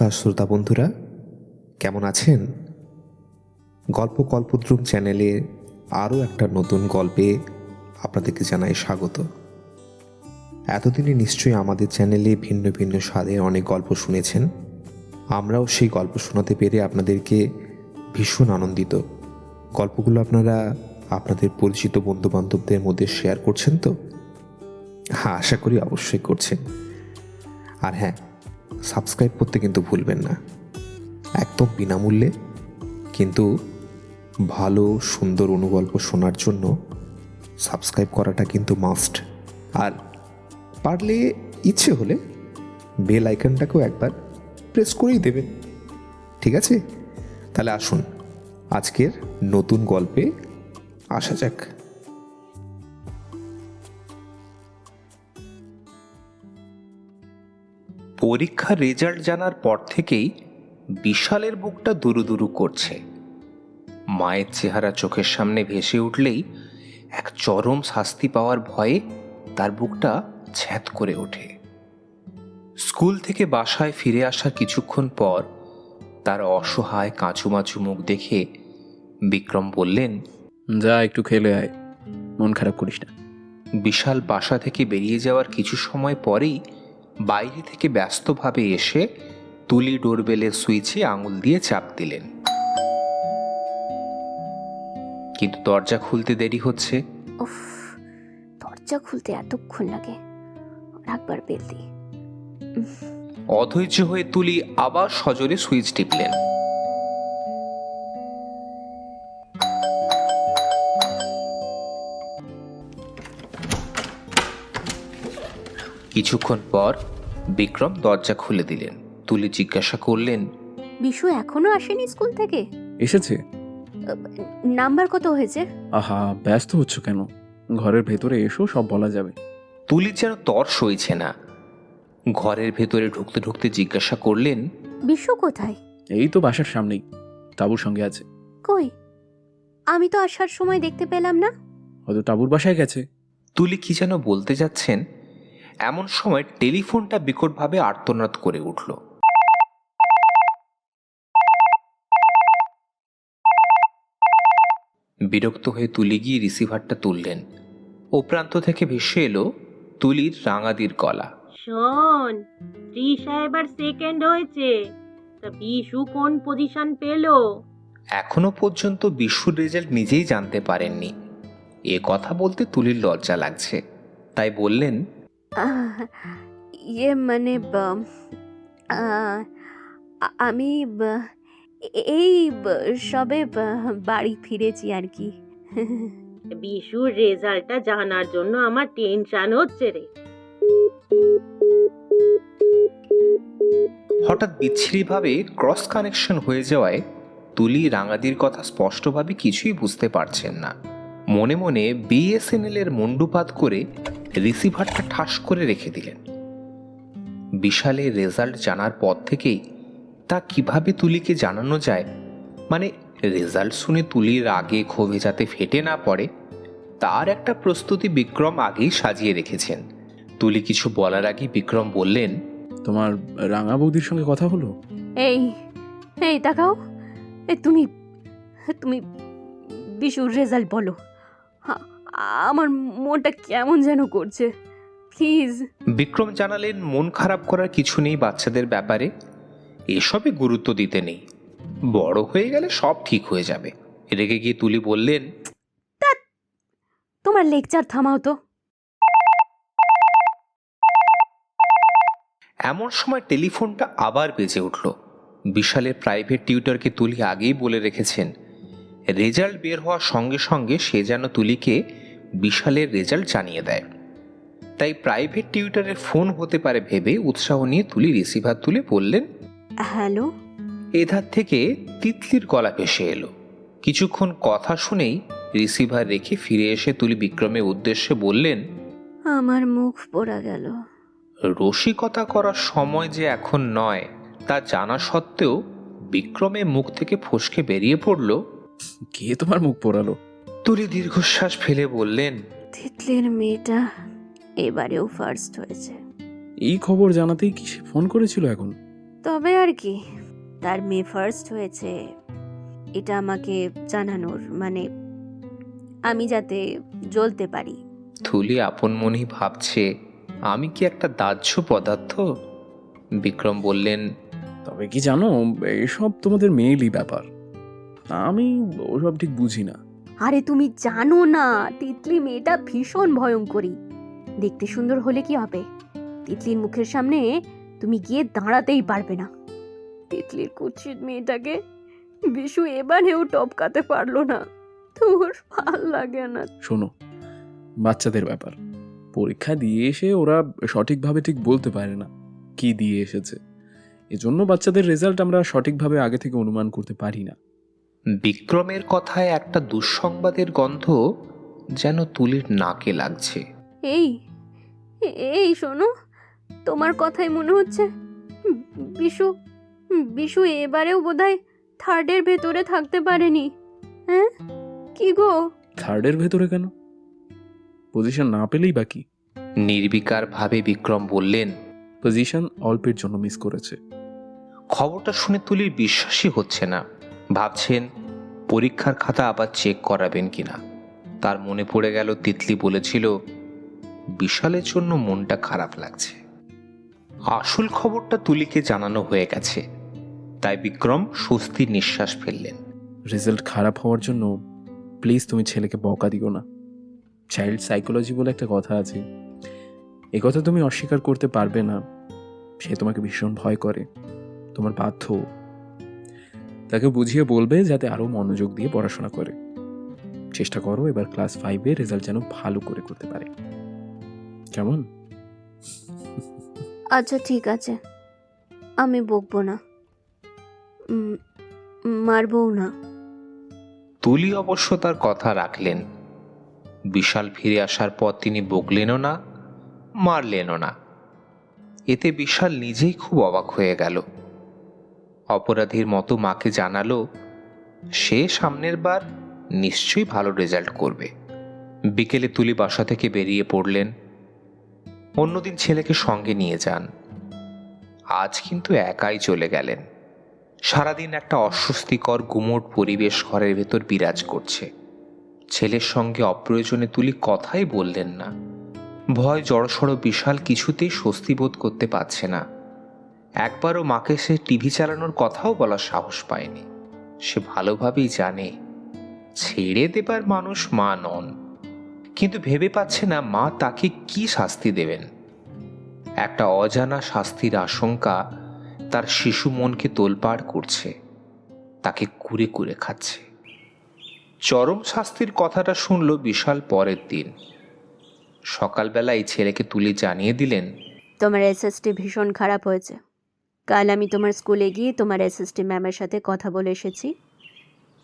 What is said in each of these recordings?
নমস্কার শ্রোতা বন্ধুরা, কেমন আছেন? গল্প কল্পদ্রুম চ্যানেলে আরও একটা নতুন গল্পে আপনাদেরকে জানাই স্বাগত। এতদিনে নিশ্চয়ই আমাদের চ্যানেলে ভিন্ন ভিন্ন স্বাদে অনেক গল্প শুনেছেন। আমরাও সেই গল্প শোনাতে পেরে আপনাদেরকে ভীষণ আনন্দিত। গল্পগুলো আপনারা আপনাদের পরিচিত বন্ধুবান্ধবদের মধ্যে শেয়ার করছেন তো? হ্যাঁ আশা করি অবশ্যই করছেন। আর হ্যাঁ সাবস্ক্রাইব করতে কিন্তু ভুলবেন না। একদম বিনামূল্যে। কিন্তু ভালো, সুন্দর অনুগল্প শোনার জন্য সাবস্ক্রাইব করাটা কিন্তু মাস্ট আর পারলে ইচ্ছে হলে বেল আইকনটাকেও একবার প্রেস করেই দেবেন। ঠিক আছে? তাহলে আসুন, আজকের নতুন গল্পে আসা যাক। পরীক্ষার রেজাল্ট জানার পর থেকেই বিশালের বুকটা দুরু দুরু করছে। মায়ের চেহারা চোখের সামনে ভেসে উঠলেই এক চরম শাস্তি পাওয়ার ভয়ে তার বুকটা ছ্যাঁত করে ওঠে। স্কুল থেকে বাসায় ফিরে আসার কিছুক্ষণ পর তার অসহায় কাঁচুমাচু মুখ দেখে বিক্রম বললেন যা একটু খেলে আয়। মন খারাপ করিস না। বিশাল বাসা থেকে বেরিয়ে যাওয়ার কিছু সময় পরেই বাইরে থেকে ব্যস্তভাবে এসে তুলি ডোরবেলের সুইচে আঙুল দিয়ে চাপ দিলেন। কিন্তু দরজা খুলতে দেরি হচ্ছে। উফ দরজা খুলতে এতক্ষণ লাগে। একবার বেল দিই। অধৈর্য হয়ে তুলি আবার সজোরে সুইচ টিপলেন। কিছুক্ষণ পর বিক্রম দরজা খুলে দিলেন। তুলি জিজ্ঞাসা করলেন বিশু এখনও আসেনি স্কুল থেকে? এসেছে। নাম্বার কত হয়েছে? আহা ব্যস্ত হচ্ছ কেন? ঘরের ভেতরে এসো সব বলা যাবে। তুলির যেন তর সইছে না। ঘরের ভেতরে ঢুকতে ঢুকতে জিজ্ঞাসা করলেন বিশু কোথায়? এই তো বাসার সামনেই তাবুর সঙ্গে আছে। কই? আমি তো আসার সময় দেখতে পেলাম না। হয়তো তাবুর বাসায় গেছে। তুলি কি যেন বলতে যাচ্ছেন এমন সময় টেলিফোনটা বিকটভাবে আর্তনাদ করে উঠল। বিরক্ত হয়ে তুলি গিয়ে রিসিভারটা তুললেন। ও প্রান্ত থেকে ভেসে এলো তুলির রাঙাদির গলা। শোন তৃষা এবার সেকেন্ড হয়েছে তা বিশু কোন পজিশন পেল? এখনও পর্যন্ত বিশ্বর রেজাল্ট নিজেই জানতে পারেননি। এ কথা বলতে তুলির লজ্জা লাগছে। তাই বললেন ইয়ে মানে ব- আহ, আ- আমি ব- এই ব- সবে ব- বাড়ি ফিরেছি আর কি। বিশুর রেজাল্টটা জানার জন্য আমার টেনশন হচ্ছে রে। হঠাৎ বিচ্ছিরিভাবে ক্রস কানেকশন হয়ে যাওয়ায় তুলি রাঙাদির কথা স্পষ্টভাবে কিছুই বুঝতে পারছেন না। মনে মনে বিএসএনএল এর মুন্ডুপাত করে রিসিভারটা ঠাস করে রেখে দিলেন। বিশালের রেজাল্ট জানার পর থেকেই তা কীভাবে তুলিকে জানানো যায় মানে রেজাল্ট শুনে তুলির আগে ক্ষোভে যাতে ফেটে না পড়ে তার একটা প্রস্তুতি বিক্রম আগেই সাজিয়ে রেখেছেন। তুলি কিছু বলার আগে বিক্রম বললেন তোমার রাঙা বৌদির সঙ্গে কথা হলো? এই এই তাকাও এ তুমি তুমি বিশুর রেজাল্ট বলো। আমার মনটা কেমন যেন করছে। প্লিজ। বিক্রম জানালেন মন খারাপ করার কিছু নেই বাচ্চাদের ব্যাপারে। এসবে গুরুত্ব দিতে নেই। বড় হয়ে গেলে সব ঠিক হয়ে যাবে। রেগে গিয়ে তুলি বললেন তোমার লেকচার থামাও তো। এমন সময় টেলিফোনটা আবার বেজে উঠল। বিশালের প্রাইভেট টিউটরকে তুলি আগেই বলে রেখেছেন রেজাল্ট বের হওয়ার সঙ্গে সঙ্গে সে যেন তুলিকে বিশালের রেজাল্ট জানিয়ে দেয়। তাই প্রাইভেট টিউটারের ফোন হতে পারে ভেবে উৎসাহ নিয়ে তুলি রিসিভার তুলে বললেন হ্যালো। এধার থেকে তিতলির গলা ভেসে এলো। কিছুক্ষণ কথা শুনেই রিসিভার রেখে ফিরে এসে তুলি বিক্রমের উদ্দেশ্যে বললেন আমার মুখ পোড়া গেল। রসিকতা করার সময় যে এখন নয় তা জানা সত্ত্বেও বিক্রমের মুখ থেকে ফসকে বেরিয়ে পড়ল। কে তোমার মুখ পোড়ালো? তুলি দীর্ঘশ্বাস ফেলে বললেন তিতলির মেয়েটা এবারেও ফার্স্ট হয়েছে। এই খবর জানাতেই কি সে ফোন করেছিল এখন? তবে আর কি তার মেয়ে ফার্স্ট হয়েছে। এটা আমাকে জানানোর মানে আমি যাতে জ্বলতে পারি। থুলি আপন মনেই ভাবছে আমি কি একটা দাহ্য পদার্থ? বিক্রম বললেন তবে কি জানো এসব তোমাদের মেয়েলি ব্যাপার। আমি ওসব ঠিক বুঝি না। আরে তুমি জানো না, তিতলি মেয়েটা ভীষণ ভয়ঙ্করী। দেখতে সুন্দর হলে কি হবে? তিতলির মুখের সামনে তুমি গিয়ে দাঁড়াতেই পারবে না। তিতলির কুৎসিত মেয়েটাকে বিশু এবারেও টপকাতে পারল না। তোর ভালো লাগে না। শোনো, বাচ্চাদের ব্যাপার। পরীক্ষা দিয়ে এসে ওরা সঠিকভাবে ঠিক বলতে পারে না কি দিয়ে এসেছে। এজন্য বাচ্চাদের রেজাল্ট আমরা সঠিকভাবে আগে থেকে অনুমান করতে পারি না। বিক্রমের কথায় একটা দুঃসংবাদের গন্ধ যেন তুলির নাকে লাগছে। এই এই শোনো তোমার কথাই মনে হচ্ছে। বিশু বিশু এবারেও বোধহয় থার্ডের ভেতরে থাকতে পারেনি। হ্যাঁ? কি গো? থার্ডের ভেতরে কেন? পজিশন না পেলেই বাকি নির্বিকার ভাবে বিক্রম বললেন পজিশন অল্পের জন্য মিস করেছে। খবরটা শুনে তুলির বিশ্বাসই হচ্ছে না। ভাবছেন, পরীক্ষার খাতা আবার চেক করাবেন কিনা? তার মনে পড়ে গেল, তিতলি বলেছিল, বিশালের জন্য মনটা খারাপ লাগছে। আসল খবরটা তুলিকে জানানো হয়ে গেছে। তাই বিক্রম স্বস্তির নিঃশ্বাস ফেললেন। রেজাল্ট খারাপ হওয়ার জন্য প্লিজ তুমি ছেলেকে বকা দিও না। চাইল্ড সাইকোলজি বলে একটা কথা আছে। এ কথা তুমি অস্বীকার করতে পারবে না। সে তোমাকে ভীষণ ভয় করে। তোমার বাধ্য তাকে বুঝিয়ে বলবে যাতে আরও মনোযোগ দিয়ে পড়াশোনা করে। চেষ্টা করো এবার ক্লাস ফাইভে রেজাল্ট যেন ভালো করে করতে পারে। কেমন? আচ্ছা ঠিক আছে। আমি বকবো না। উম, মারবও না। তুলি অবশ্য তার কথা রাখলেন। বিশাল ফিরে আসার পর তিনি বকলেনও না মারলেনও না। এতে বিশাল নিজেই খুব অবাক হয়ে গেল। অপরাধীর মতো মাকে জানালো, সে সামনের বার নিশ্চয়ই ভালো রেজাল্ট করবে। বিকেলে তুলি বাসা থেকে বেরিয়ে পড়লেন। অন্যদিন ছেলেকে সঙ্গে নিয়ে যান। আজ কিন্তু একাই চলে গেলেন। সারাদিন একটা অস্বস্তিকর গুমোট পরিবেশ ঘরের ভেতর বিরাজ করছে। ছেলের সঙ্গে অপ্রয়োজনে তুলি কথাই বললেন না। ভয় জড়সড় বিশাল কিছুতেই স্বস্তি বোধ করতে পারছে না। একবারও মাকে সে টিভি চালানোর কথাও বলার সাহস পায়নি। সে ভালোভাবেই জানে, ছেড়ে দেবার মানুষ মা নন। কিন্তু ভেবে পাচ্ছে না মা তাকে কি শাস্তি দেবেন। একটা অজানা শাস্তির আশঙ্কা তার শিশু মনকে তোলপাড় করছে, তাকে কুরে কুরে খাচ্ছে। চরম শাস্তির কথাটা শুনল বিশাল পরের দিন। সকালবেলা এই ছেলেকে তুলে জানিয়ে দিলেন, তোমার এসএসটি ভীষণ খারাপ হয়েছে। কাল আমি তোমার স্কুলে গিয়ে তোমার এসএসটি ম্যামের সাথে কথা বলে এসেছি।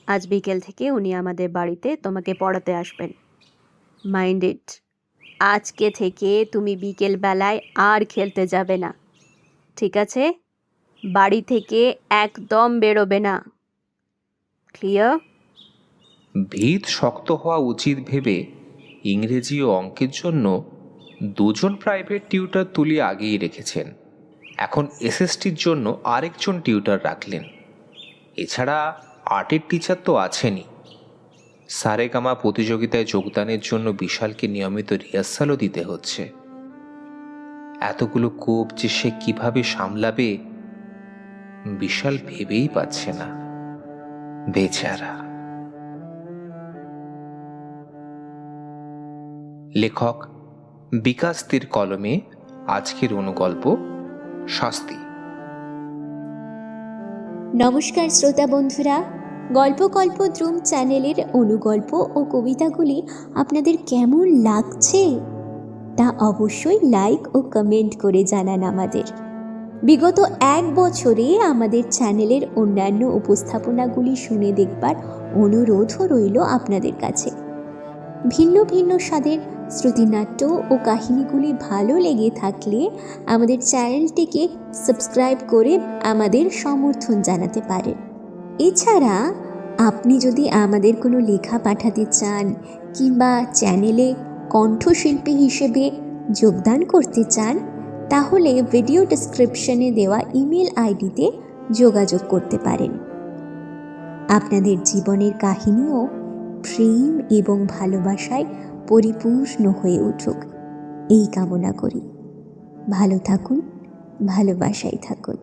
আজ বিকেল থেকে উনি আমাদের বাড়িতে তোমাকে পড়াতে আসবেন। মাইন্ড ইট আজকে থেকে তুমি বিকেল বেলায় আর খেলতে যাবে না। ঠিক আছে? বাড়ি থেকে একদম বেরোবে না। ক্লিয়ার ভিত শক্ত হওয়া উচিত ভেবে ইংরেজি ও অঙ্কের জন্য দুজন প্রাইভেট টিউটার তুলি আগেই রেখেছেন। এখন এসএসটির জন্য আরেকজন টিউটার রাখলেন। এছাড়া আর্টের টিচার তো আছেনই। সারেগামা প্রতিযোগিতায় যোগদানের জন্য বিশালকে নিয়মিত রিহার্সালও দিতে হচ্ছে। এতগুলো কোপ যে সে কীভাবে সামলাবে, বিশাল ভেবেই পাচ্ছে না। বেচারা। লেখক বিকাশ তীর কলমে আজকের অনুগল্প শাস্তি। নমস্কার শ্রোতা বন্ধুরা, গল্প কল্পদ্রুম চ্যানেলের অনুগল্প ও কবিতাগুলি আপনাদের কেমন লাগছে? তা অবশ্যই লাইক ও কমেন্ট করে জানান আমাদের। বিগত এক বছরে আমাদের চ্যানেলের অন্যান্য উপস্থাপনাগুলি শুনে দেখবার অনুরোধও রইল আপনাদের কাছে। ভিন্ন ভিন্ন স্বাদের শ্রুতিনাট্য ও কাহিনীগুলি ভালো লেগে থাকলে আমাদের চ্যানেলটিকে সাবস্ক্রাইব করে আমাদের সমর্থন জানাতে পারেন। এছাড়া, আপনি যদি আমাদের কোনো লেখা পাঠাতে চান কিংবা চ্যানেলে কণ্ঠশিল্পী হিসেবে যোগদান করতে চান, তাহলে ভিডিও ডিসক্রিপশনে দেওয়া ইমেল আইডিতে যোগাযোগ করতে পারেন। আপনাদের জীবনের কাহিনীও প্রেম এবং ভালোবাসায় পরিপূর্ণ হয়ে উঠুক। এই কামনা করি। ভালো থাকুন ভালোবাসায় থাকুন।